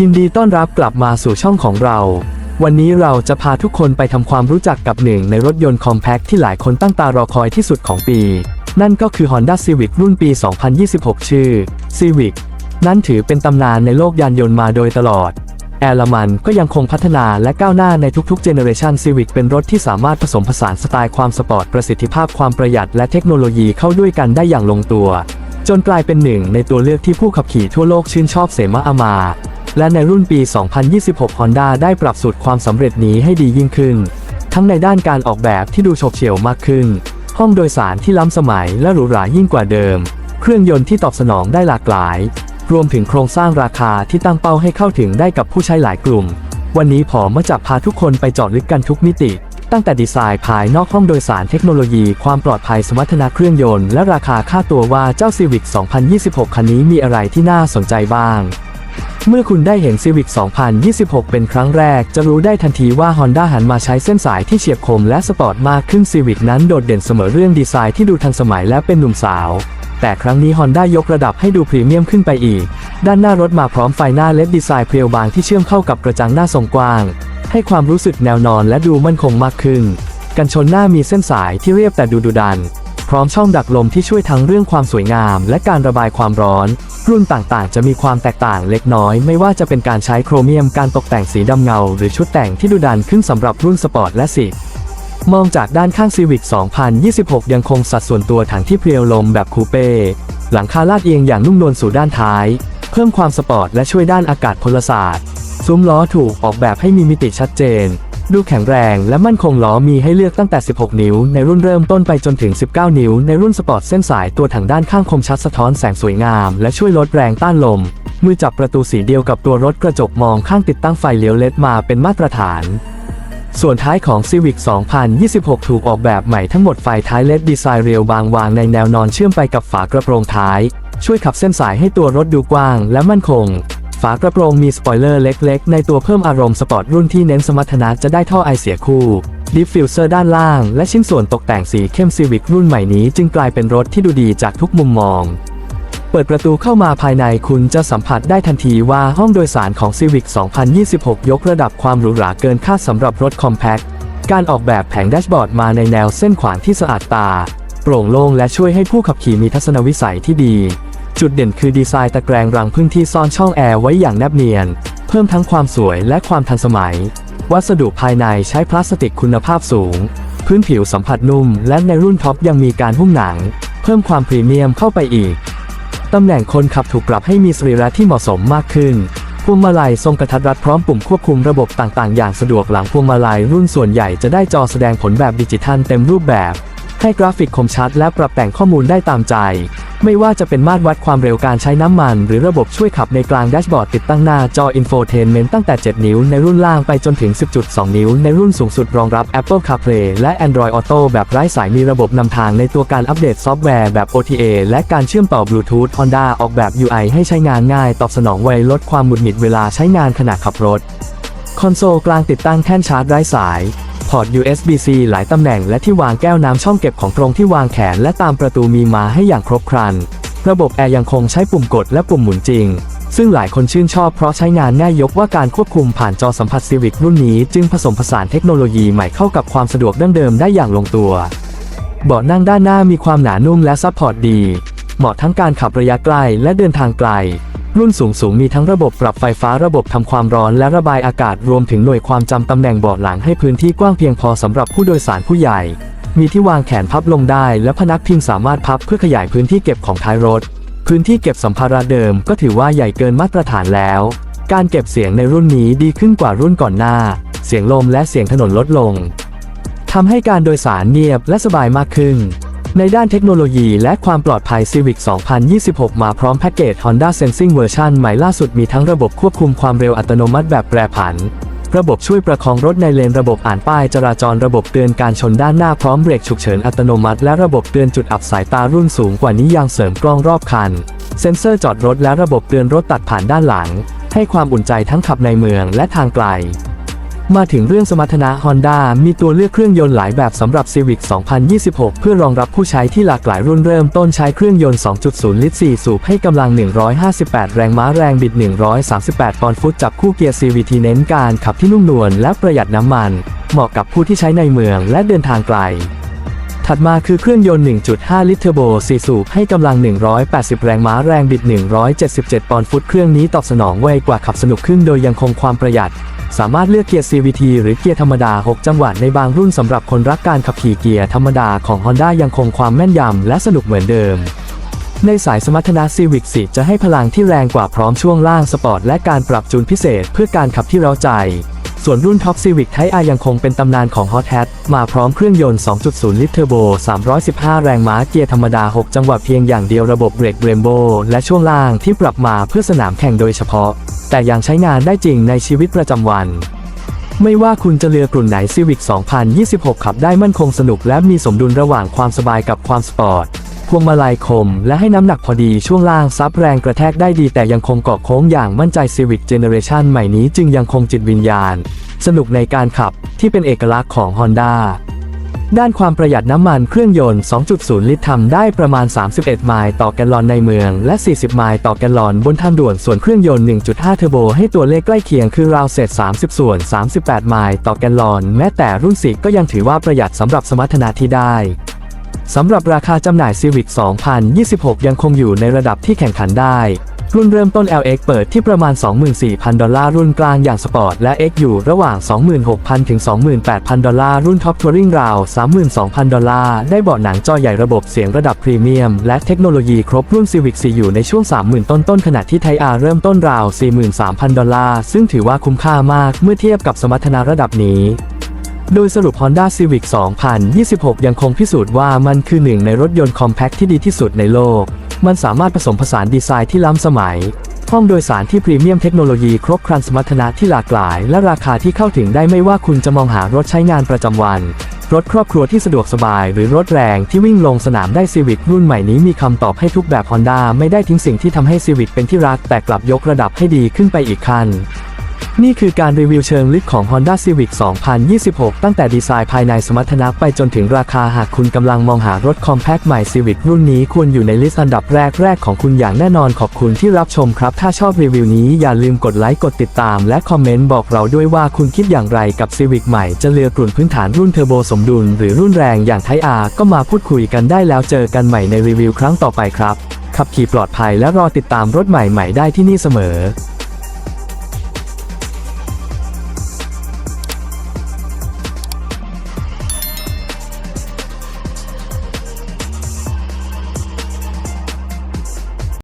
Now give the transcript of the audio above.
ยินดีต้อนรับกลับมาสู่ช่องของเรา วันนี้เราจะพาทุกคนไปทำความรู้จักกับหนึ่งในรถยนต์คอมแพคที่หลายคนตั้งตารอคอยที่สุดของปี นั่นก็คือ Honda Civic รุ่นปี 2026 ชื่อ Civic นั่นถือเป็นตำนานในโลกยานยนต์มาโดยตลอด แอลมันก็ยังคงพัฒนาและก้าวหน้าในทุกๆเจเนอเรชัน Civic เป็นรถที่สามารถผสมผสานสไตล์ความสปอร์ตประสิทธิภาพความประหยัดและเทคโนโลยีเข้าด้วยกันได้อย่างลงตัว จนกลายเป็นหนึ่งในตัวเลือกที่ผู้ขับขี่ทั่วโลกชื่นชอบเสมาอามา และในรุ่นปี 2026 Honda ได้ปรับสูตรความสำเร็จนี้ให้ดียิ่งขึ้น ทั้งในด้านการออกแบบที่ดูโฉบเฉี่ยวมากขึ้น ห้องโดยสารที่ล้ำสมัยและหรูหรายิ่งกว่าเดิม เครื่องยนต์ที่ตอบสนองได้หลากหลาย รวมถึงโครงสร้างราคาที่ตั้งเป้าให้เข้าถึงได้กับผู้ใช้หลายกลุ่ม วันนี้ผอมาจะพาทุกคนไปเจาะลึกกันทุกมิติ ตั้งแต่ดีไซน์ภายนอกห้องโดยสารเทคโนโลยีความปลอดภัยสมรรถนะเครื่องยนต์และราคาค่าตัวว่าเจ้า Civic 2026 คันนี้มีอะไรที่น่าสนใจบ้าง เมื่อคุณได้เห็น Civic 2026 เป็นครั้งแรก จะรู้ได้ทันทีว่า Honda หันมาใช้เส้นสายที่เฉียบคมและสปอร์ตมากขึ้น Civic นั้นโดดเด่นเสมอเรื่องดีไซน์ที่ดูทันสมัยและเป็นหนุ่มสาว แต่ครั้งนี้ Honda ยกระดับให้ดูพรีเมียมขึ้นไปอีก ด้านหน้ารถมาพร้อมไฟหน้าเล็ดดีไซน์เพรียวบางที่เชื่อมเข้ากับกระจังหน้าทรงกว้าง ให้ความรู้สึกแนวนอนและดูมั่นคงมากขึ้น กันชนหน้ามีเส้นสายที่เรียบแต่ดูดุดัน ร้อมช่องดักลมที่ช่วยทั้งเรื่องความสวยงาม และการระบายความร้อน รุ่นต่างๆ จะมีความแตกต่างเล็กน้อย ไม่ว่าจะเป็นการใช้โครเมียมการตกแต่งสีดำเงา หรือชุดแต่งที่ดูดันขึ้นสำหรับรุ่นสปอร์ตและสีมองจากด้านข้าง Civic 2026 ยังคงสัดส่วนตัวถังที่เพรียวลมแบบคูเป้ หลังคาลาดเอียงอย่างนุ่มนวลสู่ด้านท้าย เพิ่มความสปอร์ตและช่วยด้านอากาศพลศาสตร์ ซุ้มล้อถูกออกแบบให้มีมิติชัดเจน ดูแข็งแรงและมั่นคงล้อมีให้เลือกตั้งแต่ 16 นิ้ว ในรุ่นเริ่มต้นไปจนถึง 19 นิ้ว ในรุ่นสปอร์ตเส้นสายตัวถังด้านข้างคมชัดสะท้อนแสงสวยงาม และช่วยลดแรงต้านลม มือจับประตูสีเดียวกับตัวรถกระจกมองข้างติดตั้งไฟเลี้ยวเลดมาเป็นมาตรฐานส่วนท้ายของ Civic 2026 ถูกออกแบบใหม่ทั้งหมดไฟท้ายเลดดีไซน์เรียวบางวางในแนวนอนเชื่อมไปกับฝากระโปรงท้าย ช่วยขับเส้นสายให้ตัวรถดูกว้างและมั่นคง ฝากระโปรงมีสปอยเลอร์เล็กๆ ในตัวเพิ่มอารมณ์สปอร์ตรุ่นที่เน้นสมรรถนะจะได้ท่อไอเสียคู่ดิฟฟิวเซอร์ด้านล่าง และชิ้นส่วนตกแต่งสีเข้ม Civic รุ่นใหม่นี้จึงกลายเป็นรถที่ดูดีจากทุกมุมมอง เปิดประตูเข้ามาภายในคุณจะสัมผัสได้ทันทีว่าห้องโดยสารของ Civic 2026 ยกระดับความหรูหราเกินคาดสำหรับรถคอมแพคการออกแบบแผงแดชบอร์ดมาในแนวเส้นขวางที่สะอาดตา โปร่งโล่งและช่วยให้ผู้ขับขี่มีทัศนวิสัยที่ดี จุดเด่นคือดีไซน์ตะแกรงรังพึ่งที่ซ่อนช่องแอร์ไว้อย่างแนบเนียน เพิ่มทั้งความสวยและความทันสมัย วัสดุภายในใช้พลาสติกคุณภาพสูง พื้นผิวสัมผัสนุ่ม และในรุ่นท็อปยังมีการหุ้มหนัง เพิ่มความพรีเมียมเข้าไปอีก ตำแหน่งคนขับถูกปรับให้มีสรีระที่เหมาะสมมากขึ้นพวงมาลัยทรงกระทัดรัดพร้อมปุ่มควบคุมระบบต่างๆ อย่างสะดวกหลังพวงมาลัยรุ่นส่วนใหญ่จะได้จอแสดงผลแบบดิจิทัลเต็มรูปแบบ ให้กราฟิกคมชัดและปรับแต่งข้อมูลได้ตามใจ ไม่ว่าจะเป็นมาตรวัดความเร็วการใช้น้ำมัน หรือระบบช่วยขับในกลางแดชบอร์ดติดตั้งหน้าจออินโฟเทนเมนต์ตั้งแต่ 7 นิ้วในรุ่นล่างไปจนถึง 10.2 นิ้ว ในรุ่นสูงสุดรองรับ Apple CarPlay และ Android Auto แบบไร้สายมีระบบนำทางในตัวการอัปเดตซอฟต์แวร์แบบ OTA และการเชื่อมต่อบลูทูธ Honda ออกแบบ UI ให้ใช้งานง่าย ตอบสนองไวลดความหงุดหงิดเวลาใช้งานขณะขับรถ คอนโซลกลางติดตั้งแท่นชาร์จไร้สาย ร์ต USB-C หลายตำแหน่งและที่วางแก้วน้ำช่องเก็บของตรงที่วางแขนและตามประตูมีมาให้อย่างครบครัน ระบบแอร์ยังคงใช้ปุ่มกดและปุ่มหมุนจริง ซึ่งหลายคนชื่นชอบเพราะใช้งานง่ายยกว่าการควบคุมผ่านจอสัมผัส Civic รุ่นนี้จึงผสมผสานเทคโนโลยีใหม่เข้ากับความสะดวกดั้งเดิมได้อย่างลงตัว เบาะนั่งด้านหน้ามีความหนานุ่มและซัพพอร์ตดี เหมาะทั้งการขับระยะไกลและเดินทางไกล รุ่นสูงสูงมีทั้งระบบปรับไฟฟ้าระบบทำความร้อนและระบายอากาศรวมถึงหน่วยความจำตำแหน่งเบาะหลังให้พื้นที่กว้างเพียงพอสำหรับผู้โดยสารผู้ใหญ่ มีที่วางแขนพับลงได้ และพนักพิงสามารถพับเพื่อขยายพื้นที่เก็บของท้ายรถ พื้นที่เก็บสัมภาระเดิมก็ถือว่าใหญ่เกินมาตรฐานแล้ว การเก็บเสียงในรุ่นนี้ดีขึ้นกว่ารุ่นก่อนหน้า เสียงลมและเสียงถนนลดลงทำให้การโดยสารเงียบและสบายมากขึ้น ในด้านเทคโนโลยีและความปลอดภัย Civic 2026 มาพร้อมแพ็กเกจ Honda Sensing เวอร์ชันใหม่ล่าสุดมีทั้งระบบควบคุมความเร็วอัตโนมัติแบบแปรผัน ระบบช่วยประคองรถในเลนระบบอ่านป้ายจราจรระบบเตือนการชนด้านหน้าพร้อมเบรกฉุกเฉินอัตโนมัติ และระบบเตือนจุดอับสายตารุ่นสูงกว่านี้ยังเสริมกล้องรอบคัน เซ็นเซอร์จอดรถและระบบเตือนรถตัดผ่านด้านหลัง ให้ความอุ่นใจทั้งขับในเมืองและทางไกล มาถึงเรื่องสมรรถนะ Honda มีตัวเลือกเครื่องยนต์หลายแบบสำหรับ Civic 2026 เพื่อรองรับผู้ใช้ที่หลากหลายรุ่นเริ่มต้นใช้เครื่องยนต์ 2.0 ลิตร 4 สูบให้กำลัง 158 แรงม้าแรงบิด 138 ปอนด์ฟุตจับคู่เกียร์ CVT เน้นการขับที่นุ่มนวลและประหยัดน้ำมัน เหมาะกับผู้ที่ใช้ในเมืองและเดินทางไกลถัดมาคือเครื่องยนต์ 1.5 ลิตรเทอร์โบ 4 สูบ ให้กำลัง 180 แรงม้าแรงบิด 177 ปอนด์ฟุต เครื่องนี้ตอบสนองไวกว่าขับสนุกขึ้นโดยยังคงความประหยัด สามารถเลือกเกียร์ CVT หรือเกียร์ธรรมดา 6 จังหวะในบางรุ่นสำหรับคนรักการขับขี่เกียร์ธรรมดาของ Honda ยังคงความแม่นยำและสนุกเหมือนเดิม ในสายสมรรถนะ Civic 4จะให้พลังที่แรงกว่าพร้อมช่วงล่างสปอร์ตและการปรับจูนพิเศษเพื่อการขับที่เร้าใจ ส่วนรุ่นท็อป Civic Type R ยังคงเป็นตำนานของ Hot Hat มาพร้อมเครื่องยนต์ 2.0 ลิตรเทอร์โบ 315 แรงม้าเกียร์ธรรมดา 6 จังหวะเพียงอย่างเดียวระบบเบรกเรมโบและช่วงล่างที่ปรับมาเพื่อสนามแข่งโดยเฉพาะ แต่ยังใช้งานได้จริงในชีวิตประจำวัน ไม่ว่าคุณจะเลือกกลุ่นไหน Civic 2026 ขับได้มั่นคงสนุกและมีสมดุลระหว่างความสบายกับความสปอร์ต วงมาลัยคม และให้น้ำหนักพอดีช่วงล่างซับแรงกระแทกได้ดีแต่ยังคงเกาะโค้งอย่างมั่นใจ Civic Generation ใหม่นี้จึงยังคงจิตวิญญาณ สนุกในการขับที่เป็นเอกลักษณ์ของ Honda ด้านความประหยัดน้ำมันเครื่องยนต์ 2.0 ลิตรทำได้ประมาณ 31 ไมล์ต่อแกลลอนในเมือง และ 40 ไมล์ต่อแกลลอนบนทางด่วน ส่วนเครื่องยนต์ 1.5 เทอร์โบให้ตัวเลขใกล้เคียงคือราวเศษ 30 ส่วน 38 ไมล์ต่อแกลลอน แม้แต่รุ่น 4 ก็ยังถือว่าประหยัดสำหรับสมรรถนะที่ได้ สำหรับราคาจำหน่าย Civic 2026 ยังคงอยู่ในระดับที่แข่งขันได้ รุ่นเริ่มต้น LX เปิดที่ประมาณ 24,000 ดอลลาร์ รุ่นกลางอย่างสปอร์ตและ X อยู่ระหว่าง 26,000 ถึง 28,000 ดอลลาร์ รุ่นท็อปทัวริงราว 32,000 ดอลลาร์ ได้เบาะหนังจอใหญ่ระบบเสียงระดับพรีเมียม และเทคโนโลยีครบรุ่น Civic 4 อยู่ในช่วง 30,000 ต้นต้นขณะที่ไทอาเริ่มต้นราว 43,000 ดอลลาร์ ซึ่งถือว่าคุ้มค่ามากเมื่อเทียบกับสมรรถนะระดับนี้ โดยสรุป Honda Civic 2026 ยังคงพิสูจน์ว่ามันคือหนึ่งในรถยนต์คอมแพคที่ดีที่สุดในโลก มันสามารถผสมผสานดีไซน์ที่ล้ำสมัย ห้องโดยสารที่พรีเมียมเทคโนโลยีครบครันสมรรถนะที่หลากหลาย และราคาที่เข้าถึงได้ไม่ว่าคุณจะมองหารถใช้งานประจำวัน รถครอบครัวที่สะดวกสบาย หรือรถแรงที่วิ่งลงสนามได้ Civic รุ่นใหม่นี้มีคำตอบให้ทุกแบบ Honda ไม่ได้ทิ้งสิ่งที่ทำให้ Civic เป็นที่รักแต่กลับยกระดับให้ดีขึ้นไปอีกขั้น นี่คือการรีวิวเชิงลึกของ Honda Civic 2026 ตั้งแต่ดีไซน์ภายในสมรรถนะไปจนถึงราคาหากคุณกำลังมองหารถคอมแพคใหม่ Civic รุ่นนี้ควรอยู่ในลิสต์อันดับแรกแรกของคุณอย่างแน่นอนขอบคุณที่รับชมครับ ถ้าชอบรีวิวนี้อย่าลืมกดไลค์กดติดตาม และคอมเมนต์บอกเราด้วยว่าคุณคิดอย่างไรกับ Civic ใหม่จะเลือกกลุ่นพื้นฐานรุ่นเทอร์โบสมดุลหรือรุ่นแรงอย่าง Type R ก็มาพูดคุยกันได้แล้วเจอกันใหม่ในรีวิวครั้งต่อไปครับขับขี่ปลอดภัยและรอติดตามรถใหม่ๆได้ที่นี่เสมอ